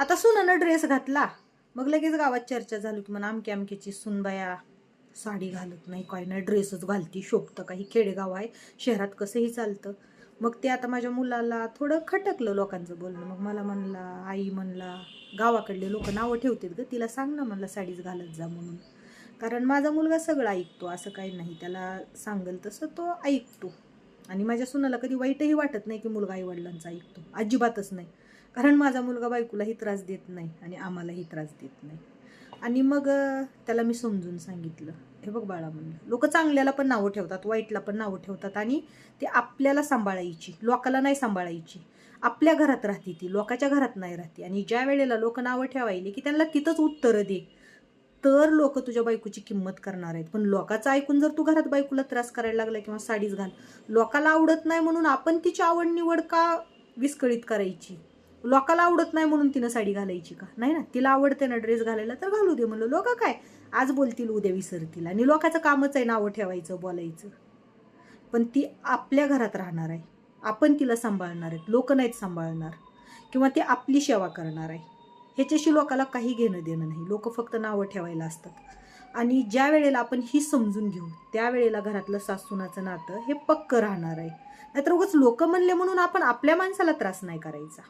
आता सुनानं ड्रेस घातला. मग लगेच गावात चर्चा झाली की म्हणा आमकी आमकीची सुनबाया साडी घालत नाही काय नाही ड्रेसच घालती शोभतं काही खेडेगाव आहे शहरात कसंही चालतं. मग ते आता माझ्या मुलाला थोडं खटकलं लोकांचं बोलणं. मग मला म्हणला आई म्हणला गावाकडले लोक नावं ठेवतात ग तिला सांग ना म्हणलं साडीच घालत जा म्हणून. कारण माझा मुलगा सगळं ऐकतो असं काही नाही. त्याला सांगल तसं तो ऐकतो. आणि माझ्या सुनाला कधी वाईटही वाटत नाही की मुलगा आईवडिलांचा ऐकतो. अजिबातच नाही. कारण माझा मुलगा बायकोलाही त्रास देत नाही आणि आम्हालाही त्रास देत नाही. आणि मग त्याला मी समजून सांगितलं. हे बघ बाळा म्हणलं लोक चांगल्याला पण नावं ठेवतात वाईटला पण नावं ठेवतात आणि ते आपल्याला सांभाळायची लोकाला नाही सांभाळायची. आपल्या घरात राहते ती लोकाच्या घरात नाही राहते. आणि ज्या वेळेला लोक नावं ठेवायली की त्यांना तिथंच उत्तरं दे. तर लोक तुझ्या बायकोची किंमत करणार आहेत. पण लोकाचं ऐकून जर तू घरात बायकोला त्रास करायला लागला किंवा साडीच घाल लोकाला आवडत नाही म्हणून आपण तिची आवड निवड का विस्कळीत करायची? लोकाला आवडत नाही म्हणून तिनं साडी घालायची का? नाही ना? तिला आवडते ना ड्रेस घालायला तर घालू दे म्हणलं. लोक काय? आज बोलतील उद्या विसरतील. आणि लोकाचं कामच आहे नावं ठेवायचं बोलायचं. पण ती आपल्या घरात राहणार आहे. आपण तिला सांभाळणार आहेत. लोक नाहीत सांभाळणार. किंवा ती आपली सेवा करणार आहे. ह्याच्याशी लोकाला काही घेणं देणं नाही. लोक फक्त नावं ठेवायला असतात. आणि ज्या वेळेला आपण ही समजून घेऊ त्यावेळेला घरातलं सासूनाचं नातं हे पक्क राहणार आहे. नाहीतर उगाच लोक म्हणले म्हणून आपण आपल्या माणसाला त्रास नाही करायचा.